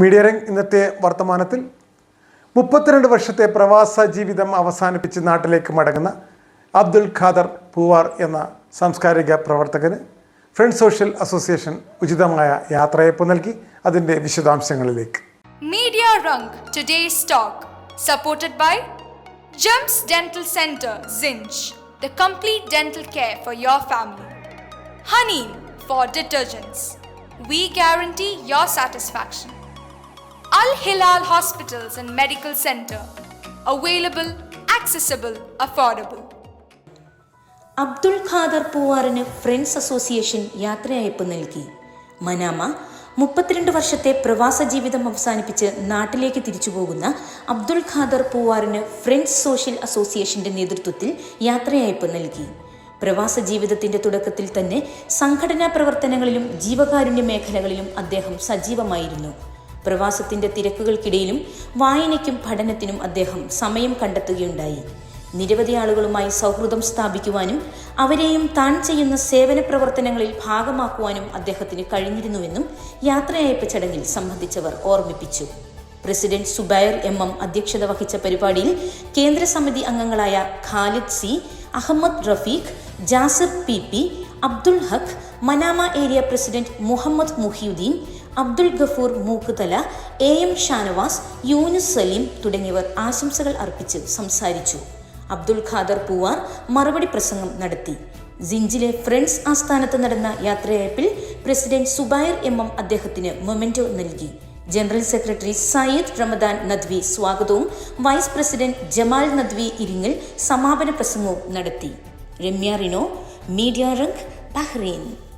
Media ring ഇന്നത്തെ വർത്തമാനത്തിൽ മുപ്പത്തിരണ്ട് വർഷത്തെ പ്രവാസ ജീവിതം അവസാനിപ്പിച്ച് നാട്ടിലേക്ക് മടങ്ങുന്ന അബ്ദുൽ ഖാദർ പൂവാർ എന്ന സാംസ്കാരിക പ്രവർത്തകന് ഫ്രണ്ട് സോഷ്യൽ അസോസിയേഷൻ ഉചിതമായ യാത്രയപ്പ് നൽകി. അതിന്റെ വിശദാംശങ്ങളിലേക്ക്. Media Rank today stock supported by Gems Dental Center Zinj the complete dental care for your family. Honey four detergents. We guarantee your satisfaction. Al Hilal Hospitals and Medical Center, available, accessible, affordable. Abdul Khader പൂവാറിന് friends association യാത്രയയപ്പ് നൽകി. Manama മുപ്പത്തിരണ്ട് വർഷത്തെ പ്രവാസ ജീവിതം അവസാനിപ്പിച്ച് നാട്ടിലേക്ക് തിരിച്ചു പോകുന്ന അബ്ദുൾ ഖാദർ പൂവാറിന് ഫ്രണ്ട്സ് സോഷ്യൽ അസോസിയേഷന്റെ നേതൃത്വത്തിൽ യാത്രയയപ്പ് നൽകി. പ്രവാസ ജീവിതത്തിന്റെ തുടക്കത്തിൽ തന്നെ സംഘടനാ പ്രവർത്തനങ്ങളിലും ജീവകാരുണ്യ മേഖലകളിലും അദ്ദേഹം സജീവമായിരുന്നു. പ്രവാസത്തിന്റെ തിരക്കുകൾക്കിടയിലും വായനയ്ക്കും പഠനത്തിനും അദ്ദേഹം സമയം കണ്ടെത്തുകയുണ്ടായി. നിരവധി ആളുകളുമായി സൗഹൃദം സ്ഥാപിക്കുവാനും അവരെയും താൻ ചെയ്യുന്ന സേവന പ്രവർത്തനങ്ങളിൽ ഭാഗമാക്കുവാനും അദ്ദേഹത്തിന് കഴിഞ്ഞിരുന്നുവെന്നും യാത്രയയപ്പ് ചടങ്ങിൽ സംബന്ധിച്ചവർ ഓർമ്മിപ്പിച്ചു. പ്രസിഡന്റ് സുബൈർ എം എം അധ്യക്ഷത വഹിച്ച പരിപാടിയിൽ കേന്ദ്ര സമിതി അംഗങ്ങളായ Khalid C Ahmed Rafeeq Jasir P P Abdul Haq Manama area president Muhammad Muhiyuddin Abdul Gafoor Mookkuthala A M Shanavas Yunus Saleem തുടങ്ങിയവർ ആശംസകൾ അർപ്പിച്ച് സംസാരിച്ചു. അബ്ദുൾ ഖാദർ പൂവാർ മറുപടി പ്രസംഗം നടത്തി. സിഞ്ചിലെ ഫ്രണ്ട്സ് ആസ്ഥാനത്ത് നടന്ന യാത്രയയപ്പിൽ പ്രസിഡന്റ് സുബൈർ എം എം അദ്ദേഹത്തിന് മൊമെന്റോ നൽകി. ജനറൽ സെക്രട്ടറി സയ്യിദ് റമദാൻ നദ്വി സ്വാഗതവും വൈസ് പ്രസിഡന്റ് ജമാൽ നദ്വി ഇരിങ്ങൽ സമാപന പ്രസംഗവും നടത്തി. Ramya Rino Media Rank Bahrain.